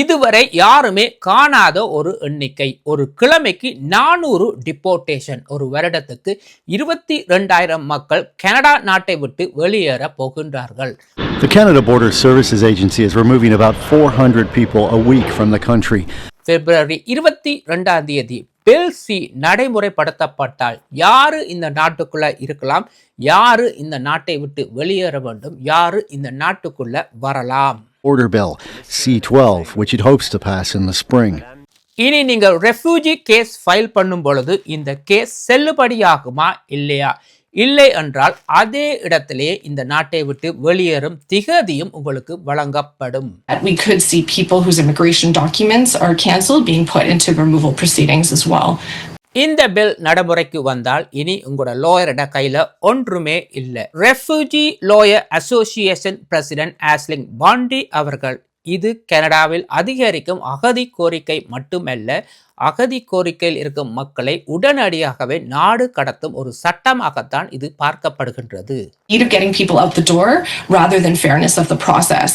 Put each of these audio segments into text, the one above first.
இதுவரை யாருமே காணாத ஒரு எண்ணிக்கை. ஒரு கிழமைக்கு நானூறு டிப்போர்டேஷன் ஒரு வருடத்துக்கு இருபத்தி ரெண்டாயிரம் மக்கள் கனடா நாட்டை விட்டு வெளியேற போகின்றார்கள். The Canada Border Services Agency is removing about 400 people a week from the country. பிப்ரவரி இருபத்தி ரெண்டாம் தேதி பில் சி நடைமுறைப்படுத்தப்பட்டால் யாரு இந்த நாட்டுக்குள்ள இருக்கலாம்? யாரு இந்த நாட்டை விட்டு வெளியேற வேண்டும்? யாரு இந்த நாட்டுக்குள்ள வரலாம்? Border Bill C12, which it hopes to pass in the spring. இனி நீங்கள் ரெஃப்யூஜி கேஸ் ஃபைல் பண்ணும் பொழுது இந்த கேஸ் செல்லுபடியாகுமா இல்லையா? இல்லை என்றால் அதே இடத்திலேயே இந்த நாட்டை விட்டு வெளியேறும் திகதியும் உங்களுக்கு வழங்கப்படும் We could see people whose immigration documents are cancelled being put into removal proceedings as well. இந்த பில் நடைமுறைக்கு வந்தால் இனி உங்களோட லோயரோட கையில ஒன்றுமே இல்லை refugee lawyer association president Aisling Bondy அவர்கள் இது கனடாவில் அதிகரிக்கும் அகதி கோரிக்கை மட்டுமல்ல அகதி கோரிக்கையில் இருக்கும் மக்களை உடனடியாகவே நாடு கடத்தும் ஒரு சட்டமாகத்தான் இது பார்க்கப்படுகின்றது. Need of getting people out the door rather than fairness of the process.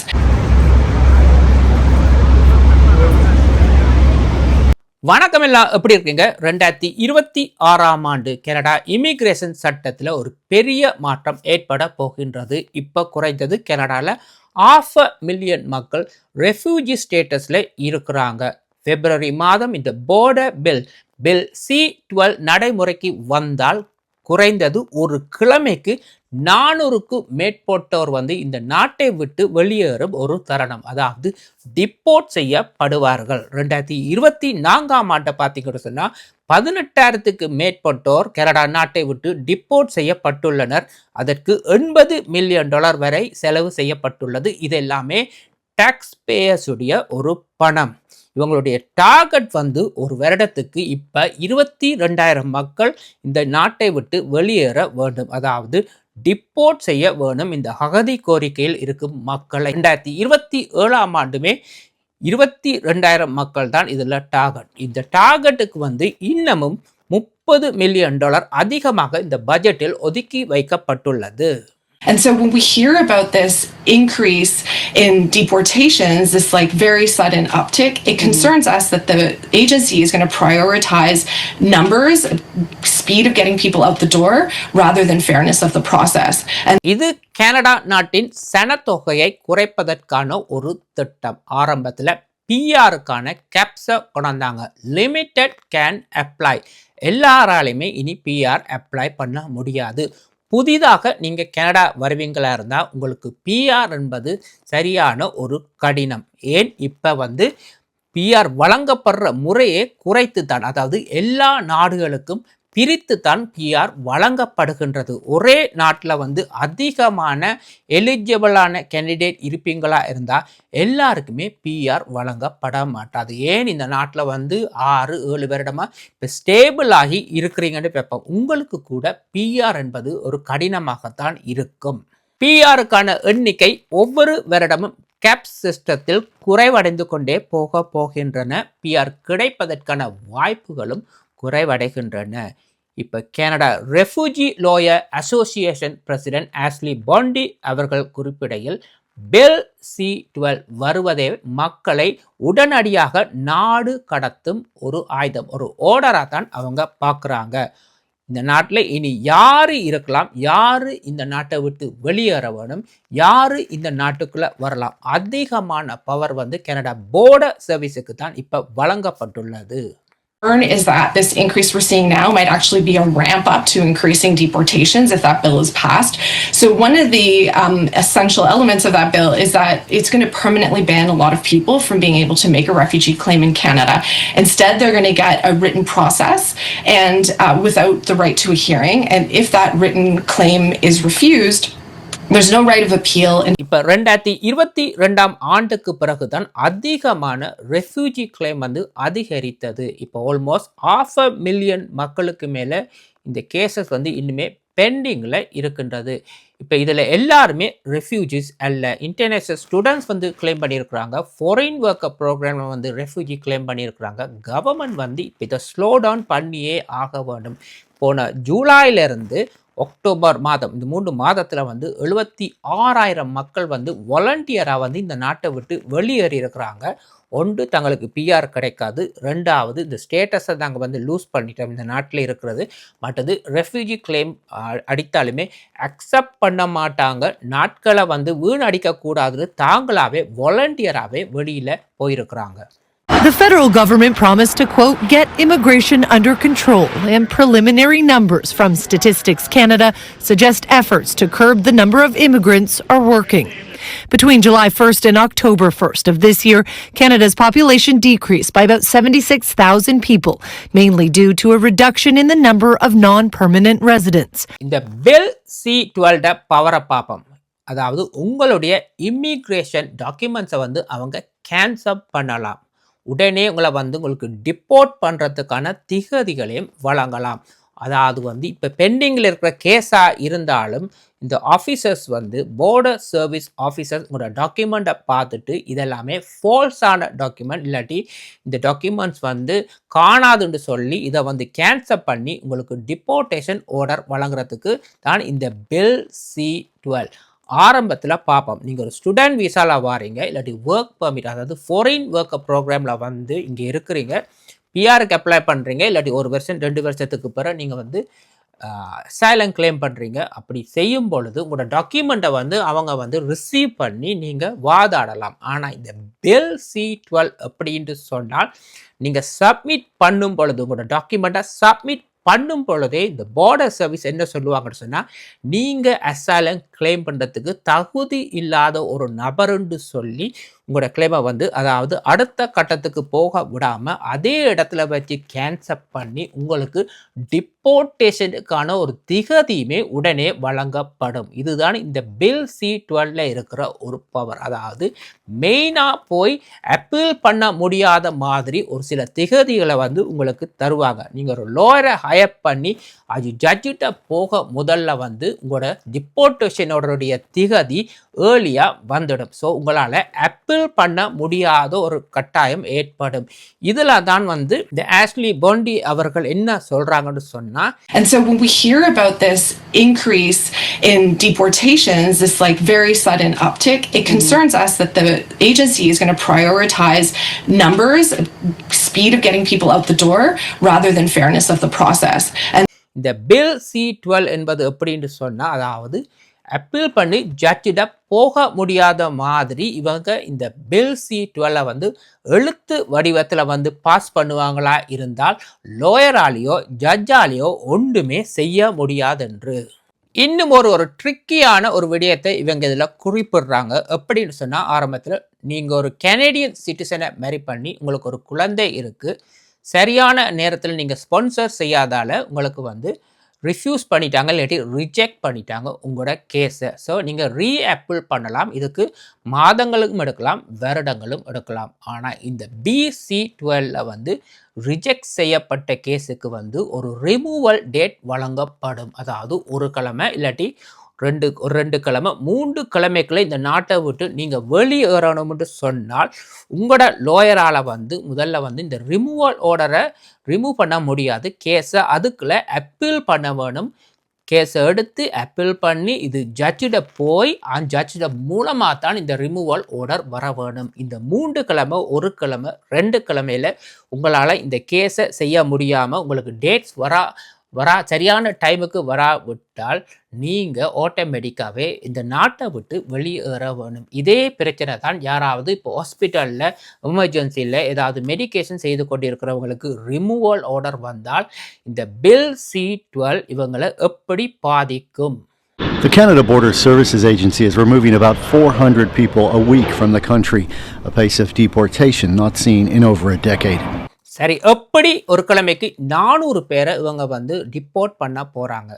வணக்கம் எல்லாம் எப்படி இருக்கீங்க? ரெண்டாயிரத்தி இருபத்தி ஆறாம் ஆண்டு கனடா இமிகிரேஷன் சட்டத்தில் ஒரு பெரிய மாற்றம் ஏற்பட போகின்றது. இப்போ குறைந்தது கனடாவில் ஆஃப் அ மில்லியன் மக்கள் ரெஃப்யூஜி ஸ்டேட்டஸில் இருக்கிறாங்க. பிப்ரவரி மாதம் இந்த border bill bill C twelve நடைமுறைக்கு வந்தால் குறைந்தது ஒரு கிழமைக்கு நானூறுக்கு மேற்பட்டோர் வந்து இந்த நாட்டை விட்டு வெளியேறும் ஒரு தருணம். அதாவது டிப்போர்ட் செய்யப்படுவார்கள். ரெண்டாயிரத்தி இருபத்தி நான்காம் ஆண்டை பார்த்தீங்கன்னு சொன்னால் பதினெட்டாயிரத்துக்கு மேற்பட்டோர் கனடா நாட்டை விட்டு டிப்போர்ட் செய்யப்பட்டுள்ளனர். அதற்கு எண்பது மில்லியன் டாலர் வரை செலவு செய்யப்பட்டுள்ளது. இதெல்லாமே டேக்ஸ் டாக்ஸ் பேயர்ஸுடைய ஒரு பணம். இவங்களுடைய டார்கெட் வந்து ஒரு வருடத்துக்கு இப்போ இருபத்தி ரெண்டாயிரம் மக்கள் இந்த நாட்டை விட்டு வெளியேற வேண்டும். அதாவது டிப்போர்ட் செய்ய வேணும் இந்த அகதி கோரிக்கையில் இருக்கும் மக்களை ரெண்டாயிரத்தி இருபத்தி ஏழாம் ஆண்டுமே இருபத்தி ரெண்டாயிரம் மக்கள் தான் இதில் டார்கெட் இந்த டார்கெட்டுக்கு வந்து இன்னமும் முப்பது மில்லியன் டாலர் அதிகமாக இந்த பட்ஜெட்டில் ஒதுக்கி வைக்கப்பட்டுள்ளது. And so when we hear about this increase in deportations, this like very sudden uptick, it concerns us that the agency is going to prioritize numbers, speed of getting people out the door, rather than fairness of the process. And இது Canada நாட்டின் சனத்தொகையை குறைப்பதற்கான ஒரு திட்டம் ஆரம்பத்தில் பிஆருக்கான கேப்ஸை கொண்டாந்தாங்க லிமிட்டட் கேன் அப்ளை எல்லாராலையுமே இனி பிஆர் அப்ளை பண்ண முடியாது புதிதாக நீங்கள் கனடா வருவீங்களா இருந்தால் உங்களுக்கு பிஆர் என்பது சரியான ஒரு கடினம். ஏன்? இப்போ வந்து பிஆர் வழங்கப்படுற முறையே குறைத்து தான் அதாவது எல்லா நாடுகளுக்கும் பிரித்து தான் பிஆர் வழங்கப்படுகின்றது. ஒரே நாட்டில் வந்து அதிகமான எலிஜிபிளான கேண்டிடேட் இருப்பீங்களா இருந்தால் எல்லாருக்குமே பிஆர் வழங்கப்பட மாட்டாது. ஏன் இந்த நாட்டில் வந்து ஆறு ஏழு வருடமாக இப்போ ஸ்டேபிள் ஆகி இருக்கிறீங்கன்னு பார்ப்போம் உங்களுக்கு கூட பிஆர் என்பது ஒரு கடினமாகத்தான் இருக்கும். பிஆருக்கான எண்ணிக்கை ஒவ்வொரு வருடமும் கேப் சிஸ்டத்தில் குறைவடைந்து கொண்டே போக போகின்றன. பிஆர் கிடைப்பதற்கான வாய்ப்புகளும் குறைவடைகின்றன. இப்போ Canada refugee lawyer association president Aisling Bondy அவர்கள் குறிப்பிடையில் பெல் சி டுவெல் வருவதே மக்களை உடனடியாக நாடு கடத்தும் ஒரு ஆயுதம் ஒரு ஓர்டராக தான் அவங்க பார்க்குறாங்க. இந்த நாட்டில் இனி யார் இருக்கலாம் யார் இந்த நாட்டை விட்டு வெளியேற வேணும் யார் இந்த நாட்டுக்குள்ளே வரலாம்? அதிகமான பவர் வந்து கனடா போர்டர் சர்வீஸுக்கு தான் இப்போ வழங்கப்பட்டுள்ளது. Concern is that this increase we're seeing now might actually be a ramp up to increasing deportations if that bill is passed. So, one of the um, essential elements of that bill is that it's going to permanently ban a lot of people from being able to make a refugee claim in Canada. Instead, they're going to get a written process and uh, without the right to a hearing. And if that written claim is refused, இப்போ ரெண்டாயிரத்தி இருபத்தி ரெண்டாம் ஆண்டுக்கு பிறகுதான் அதிகமான refugee claim வந்து அதிகரித்தது. இப்போ ஆல்மோஸ்ட் ஆஃப் அ மில்லியன் மக்களுக்கு மேலே இந்த கேசஸ் வந்து இன்னுமே பெண்டிங்கில் இருக்கின்றது. இப்போ இதில் எல்லாருமே ரெஃப்யூஜிஸ் அல்ல. இன்டர்நேஷ்னல் ஸ்டூடெண்ட்ஸ் வந்து கிளைம் பண்ணியிருக்கிறாங்க. ஃபாரின் ஒர்க்கர் ப்ரோக்ராம் வந்து ரெஃப்யூஜி கிளைம் பண்ணியிருக்கிறாங்க. கவர்மெண்ட் வந்து இப்போ இதை ஸ்லோ டவுன் பண்ணியே ஆக வேண்டும். போன ஜூலாயிலிருந்து அக்டோபர் மாதம். இந்த மூன்று மாதத்தில் வந்து எழுபத்தி ஆறாயிரம் மக்கள் வந்து வாலண்டியராக வந்து இந்த நாட்டை விட்டு வெளியேறி இருக்கிறாங்க ஒன்று தங்களுக்கு பிஆர் கிடைக்காது. ரெண்டாவது இந்த ஸ்டேட்டஸை நாங்கள் வந்து லூஸ் பண்ணிட்டோம். இந்த நாட்டில் இருக்கிறது. மற்றது ரெஃப்யூஜி கிளைம் அடித்தாலுமே அக்செப்ட் பண்ண மாட்டாங்க. நாட்களை வந்து வீணடிக்கக்கூடாதுன்னு தாங்களாகவே வாலண்டியராகவே வெளியில் போயிருக்கிறாங்க. The federal government promised to, quote, get immigration under control, and preliminary numbers from Statistics Canada suggest efforts to curb the number of immigrants are working. Between July 1st and October 1st of this year, Canada's population decreased by about 76,000 people, mainly due to a reduction in the number of non permanent residents. இந்த bell C டுவெல்ட பவரை பார்ப்போம் அதாவது உங்களுடைய இம்மிக்ரேஷன் டாக்குமெண்ட்ஸை வந்து அவங்க cancel பண்ணலாம் உடனே உங்களை வந்து உங்களுக்கு டிப்போர்ட் பண்ணுறதுக்கான திகதிகளையும் வழங்கலாம். அதாவது வந்து இப்போ பெண்டிங்கில் இருக்கிற கேஸாக இருந்தாலும் இந்த ஆஃபீஸர்ஸ் வந்து போர்டர் சர்வீஸ் ஆஃபீஸர்ஸ் உங்களோட டாக்குமெண்ட்டை பார்த்துட்டு இதெல்லாமே ஃபால்ஸான டாக்குமெண்ட் இல்லாட்டி இந்த டாக்குமெண்ட்ஸ் வந்து காணாதுன்னு சொல்லி இதை வந்து கேன்சல் பண்ணி உங்களுக்கு டிப்போர்டேஷன் ஆர்டர் வழங்குறதுக்கு தான் இந்த பில் சி டுவெல் ஆரம்பத்தில் பார்ப்போம் நீங்கள் ஒரு ஸ்டூடெண்ட் விசாவில் வாரீங்க இல்லாட்டி ஒர்க் பர்மிட் அதாவது ஃபாரின் ஒர்க் ப்ரோக்ராமில் வந்து இங்கே இருக்கிறீங்க பிஆருக்கு அப்ளை பண்ணுறீங்க இல்லாட்டி ஒரு வருஷம் ரெண்டு வருஷத்துக்கு பிறகு நீங்கள் வந்து சைலன் கிளைம் பண்ணுறீங்க அப்படி செய்யும் பொழுது உங்களோட டாக்குமெண்ட்டை வந்து அவங்க வந்து ரிசீவ் பண்ணி நீங்கள் வாதாடலாம். ஆனால் இந்த பில் சி டுவெல் அப்படின்ட்டு சொன்னால் நீங்கள் சப்மிட் பண்ணும் பொழுது உங்களோட டாக்குமெண்ட்டை சப்மிட் பண்ணும் பொழுதே இந்த பார்டர் சர்வீஸ் என்ன சொல்லுவாங்கன்னு சொன்னால் நீங்கள் அசாலம் கிளைம் பண்ணுறதுக்கு தகுதி இல்லாத ஒரு நபருன்னு சொல்லி உங்களோட கிளைமை வந்து அதாவது அடுத்த கட்டத்துக்கு போக விடாமல் அதே இடத்துல வச்சு கேன்சல் பண்ணி உங்களுக்கு டிப்போர்டேஷனுக்கான ஒரு திகதியுமே உடனே வழங்கப்படும். இதுதான் இந்த பில் சி டுவெல்ல இருக்கிற ஒரு பவர் அதாவது மெயினாக போய் அப்பீல் பண்ண முடியாத மாதிரி ஒரு சில திகதிகளை வந்து உங்களுக்கு தருவாங்க. நீங்கள் ஒரு லோயரை ஹயர் பண்ணி அது ஜட்ஜிட்ட போக முதல்ல வந்து உங்களோட டிப்போர்டேஷனோடைய திகதி ஏர்லியாக வந்துடும். ஸோ உங்களால் அப்பீல் பண்ண முடியாத ஒரு கட்டாயம் ஏற்படும் இதில் தான் வந்து இந்த ஆஷ்லி போண்டி அவர்கள் என்ன சொல்கிறாங்கன்னு சொன்னால் And so when we hear about this increase in deportations, this like very sudden uptick, it concerns us that the agency is going to prioritize numbers, speed of getting people out the door, rather than fairness of the process. And இந்த bill C twelve என்பது எப்படின்னு சொன்னால் அதாவது appeal பண்ணி ஜட்ஜிட போக முடியாத மாதிரி இவங்க இந்த பில் சி டுவெல்லை வந்து எழுத்து வடிவத்தில் வந்து பாஸ் பண்ணுவாங்களா இருந்தால் லோயராலேயோ ஜட்ஜாலேயோ ஒன்றுமே செய்ய முடியாதென்று. இன்னும் ஒரு ஒரு ட்ரிக்கியான ஒரு விடயத்தை இவங்க இதில் குறிப்பிடுறாங்க. எப்படின்னு சொன்னால் ஆரம்பத்தில் நீங்கள் ஒரு கெனடியன் சிட்டிசனை மேரி பண்ணி உங்களுக்கு ஒரு குழந்தை இருக்குது சரியான நேரத்தில் நீங்கள் ஸ்பான்சர் செய்யாதால் உங்களுக்கு வந்து ரிஃப்யூஸ் பண்ணிட்டாங்க இல்லாட்டி ரிஜெக்ட் பண்ணிட்டாங்க உங்களோட கேஸை ஸோ நீங்கள் ரீஆப்பிள் பண்ணலாம். இதுக்கு மாதங்களுக்கும் எடுக்கலாம் வருடங்களும் எடுக்கலாம். ஆனால் இந்த பிசி டுவெல்ல வந்து ரிஜெக்ட் செய்யப்பட்ட கேஸுக்கு வந்து ஒரு ரிமூவல் டேட் வழங்கப்படும். அதாவது ஒரு கிழமை இல்லாட்டி ரெண்டு ஒரு ரெண்டு கிழமை மூன்று கிழமைக்குள்ள இந்த நாட்டை விட்டு நீங்கள் வெளியேறணும்னு சொன்னால் உங்களோட லோயரால் வந்து முதல்ல வந்து இந்த ரிமூவல் ஆர்டரை ரிமூவ் பண்ண முடியாது. கேஸை அதுக்குள்ளே அப்பீல் பண்ண வேணும். கேஸை எடுத்து அப்பீல் பண்ணி இது ஜட்ஜிட போய் அந்த ஜட்ஜிட மூலமாக தான் இந்த ரிமூவல் ஆர்டர் வர வேணும். இந்த மூன்று கிழமை ஒரு கிழமை ரெண்டு கிழமையில் உங்களால் இந்த கேஸை செய்ய முடியாமல் உங்களுக்கு டேட்ஸ் வரா வரா சரியான டைமுக்கு வராவிட்டால் நீங்கள் ஆட்டோமேட்டிக்காகவே இந்த நாட்டை விட்டு வெளியேற வேணும் இதே பிரச்சனை தான் யாராவது இப்போ ஹாஸ்பிட்டலில் எமர்ஜென்சியில் ஏதாவது மெடிகேஷன் செய்து கொண்டிருக்கிறவங்களுக்கு ரிமூவல் ஆர்டர் வந்தால் இந்த பில் சி டுவெல் இவங்களை எப்படி பாதிக்கும் The Canada Border Services Agency is removing about 400 people a week from the country, a pace of deportation not seen in over a decade. சரி எப்படி ஒரு கிழமைக்கு நானூறு பேரை இவங்க வந்து டிப்போர்ட் பண்ண போகிறாங்க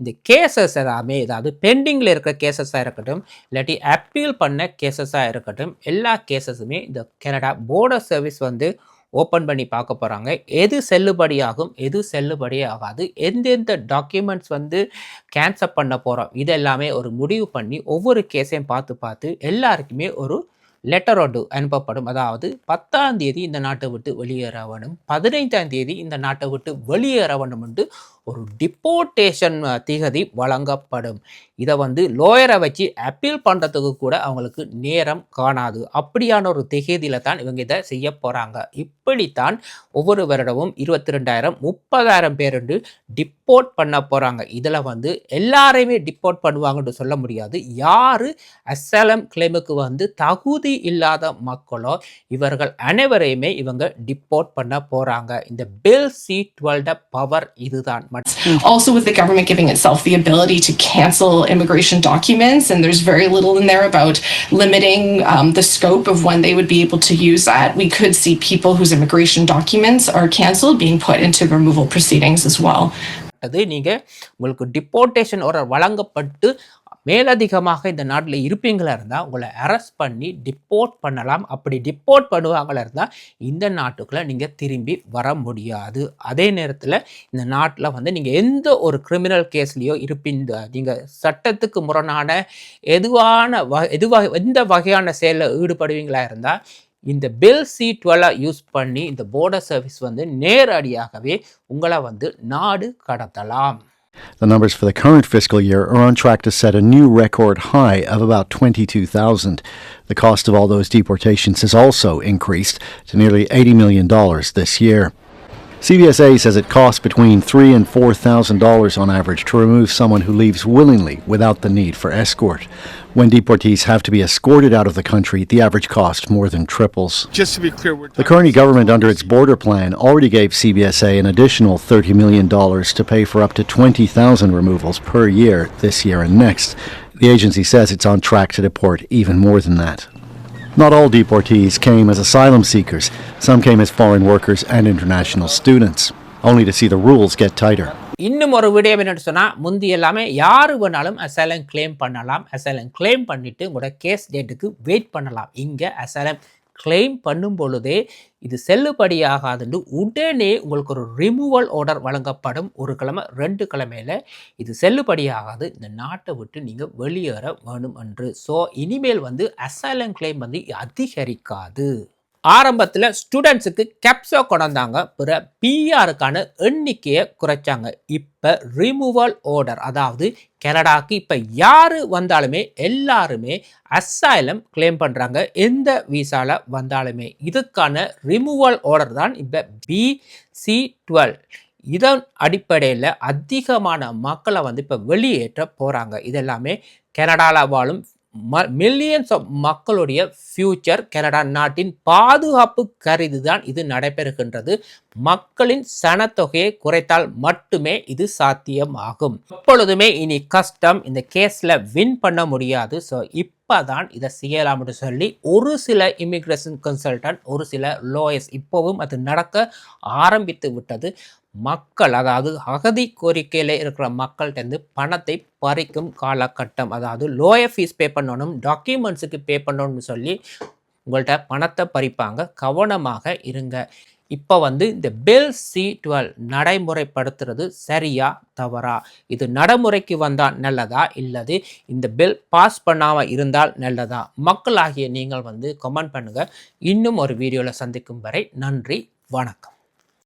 இந்த கேசஸ் எல்லாமே ஏதாவது பெண்டிங்கில் இருக்கிற கேசஸாக இருக்கட்டும் இல்லாட்டி அப்பீல் பண்ண கேசஸாக இருக்கட்டும் எல்லா கேசஸுமே இந்த கனடா போர்டர் சர்வீஸ் வந்து ஓப்பன் பண்ணி பார்க்க போகிறாங்க எது செல்லுபடியாகும் எது செல்லுபடி ஆகாது. எந்தெந்த டாக்குமெண்ட்ஸ் வந்து கேன்சல் பண்ண போகிறோம் இதெல்லாமே ஒரு முடிவு பண்ணி ஒவ்வொரு கேஸையும் பார்த்து பார்த்து எல்லாருக்குமே ஒரு லெட்டர் ஒன்று அனுப்பப்படும். அதாவது பத்தாம் தேதி இந்த நாட்டை விட்டு வெளியேற வேண்டும். பதினைந்தாம் தேதி இந்த நாட்டை விட்டு வெளியேற வேண்டும் என்று ஒரு டிப்போர்டேஷன் திகதி வழங்கப்படும். இதை வந்து லோயரை வச்சு அப்பீல் பண்ணுறதுக்கு கூட அவங்களுக்கு நேரம் காணாது. அப்படியான ஒரு திகதியில் தான் இவங்க இதை செய்ய போகிறாங்க இப்படித்தான் ஒவ்வொரு வருடமும் இருபத்தி ரெண்டாயிரம் முப்பதாயிரம் பேர் டிப்போர்ட் பண்ண போகிறாங்க இதில் வந்து எல்லாரையுமே டிப்போர்ட் பண்ணுவாங்கன்னு சொல்ல முடியாது. யார் அசலம் கிளைமுக்கு வந்து தகுதி இல்லாத மக்களோ இவர்கள் அனைவரையுமே இவங்க டிப்போர்ட் பண்ண போகிறாங்க இந்த பில் சி டுவெல்ட பவர் இதுதான். Also, with the government giving itself the ability to cancel immigration documents, and there's very little in there about limiting um, the scope of when they would be able to use that, we could see people whose immigration documents are canceled being put into removal proceedings as well. அது நீங்கள் உங்களுக்கு டிப்போர்டேஷன் ஒரு வழங்கப்பட்டு மேலதிகமாக இந்த நாட்டில் இருப்பீங்களா இருந்தால் உங்களை அரெஸ்ட் பண்ணி டிப்போர்ட் பண்ணலாம். அப்படி டிப்போர்ட் பண்ணுவாங்களா இருந்தால் இந்த நாட்டுக்குள்ளே நீங்கள் திரும்பி வர முடியாது. அதே நேரத்தில் இந்த நாட்டில் வந்து நீங்கள் எந்த ஒரு கிரிமினல் கேஸ்லேயோ இருப்பீங்க நீங்கள் சட்டத்துக்கு முரணான எதுவான வ எதுவாக எந்த வகையான செயலில் ஈடுபடுவீங்களா இருந்தால் இந்த பில் சி டுவெல்லை யூஸ் பண்ணி இந்த போர்டர் சர்வீஸ் வந்து நேரடியாகவே உங்களை வந்து நாடு கடத்தலாம். The numbers for the current fiscal year are on track to set a new record high of about 22,000. The cost of all those deportations has also increased to nearly $80 million this year. CBSA says it costs between three and four thousand dollars on average to remove someone who leaves willingly without the need for escort. When deportees have to be escorted out of the country, the average cost more than triples. Just to be clear, The Kearney government, under its border plan, already gave CBSA an additional $30 million to pay for up to 20,000 removals per year this year and next. The agency says it's on track to deport even more than that. Not all deportees came as asylum seekers. Some came as foreign workers and international students, only to see the rules get tighter. இன்னும் ஒரு விடயம் என்னன்னு சொன்னால் முந்தி எல்லாமே யார் வேணாலும் asylum claim பண்ணலாம் அசைலம் கிளைம் பண்ணிவிட்டு உங்களோட கேஸ் டேட்டுக்கு வெயிட் பண்ணலாம் இங்கே அசைலம் கிளைம் பண்ணும் பொழுதே இது செல்லுபடியாகாதுன்னு உடனே உங்களுக்கு ஒரு ரிமூவல் ஆர்டர் வழங்கப்படும். ஒரு கிழமை ரெண்டு கிழமையில் இது செல்லுபடியாகாது. இந்த நாட்டை விட்டு நீங்கள் வெளியேற வேணும் என்று. ஸோ இனிமேல் வந்து அசைலம் கிளைம் வந்து அதிகரிக்காது. ஆரம்பத்தில் ஸ்டூடெண்ட்ஸுக்கு கேப்ஸோ கொண்டாந்தாங்க. பிற பிஆருக்கான எண்ணிக்கையை குறைச்சாங்க. இப்போ ரிமூவல் ஆர்டர் அதாவது கனடாக்கு இப்போ யார் வந்தாலுமே எல்லாருமே அசைலம் கிளைம் பண்ணுறாங்க எந்த விசாவில் வந்தாலுமே. இதுக்கான ரிமூவல் ஆர்டர் தான் இப்போ பிசி டுவெல் இதன் அடிப்படையில் அதிகமான மக்களை வந்து இப்போ வெளியேற்ற போகிறாங்க இதெல்லாமே கனடாவில் வாழும் ம மில்லியன்ஸ் ஆஃப் மக்களுடைய ஃபியூச்சர் கனடா நாட்டின் பாதுகாப்பு கருதி தான் இது நடைபெறுகின்றது. மக்களின் சனத்தொகையை குறைத்தால் மட்டுமே இது சாத்தியமாகும். எப்பொழுதுமே இனி கஷ்டம் இந்த கேஸில் வின் பண்ண முடியாது. ஸோ இப்போ தான் இதை செய்யலாம்னு சொல்லி ஒரு சில இமிக்ரேஷன் கன்சல்டன்ட் ஒரு சில லோயர்ஸ் இப்போவும் அது நடக்க ஆரம்பித்து விட்டது. மக்கள் அதாவது அகதி கோரிக்கையில் இருக்கிற மக்கள்கிட்டருந்து பணத்தை பறிக்கும் காலகட்டம். அதாவது லோயர் ஃபீஸ் பே பண்ணணும் டாக்குமெண்ட்ஸுக்கு பே பண்ணணும்னு சொல்லி உங்கள்கிட்ட பணத்தை பறிப்பாங்க. கவனமாக இருங்க. இப்போ வந்து இந்த பில் சி டுவெல் நடைமுறைப்படுத்துறது சரியா தவறா? இது நடைமுறைக்கு வந்தால் நல்லதா இல்லது இந்த பில் பாஸ் பண்ணாமல் இருந்தால் நல்லதா? மக்களாகிய நீங்கள் வந்து கமெண்ட் பண்ணுங்கள் இன்னும் ஒரு வீடியோவில் சந்திக்கும் வரை நன்றி வணக்கம்.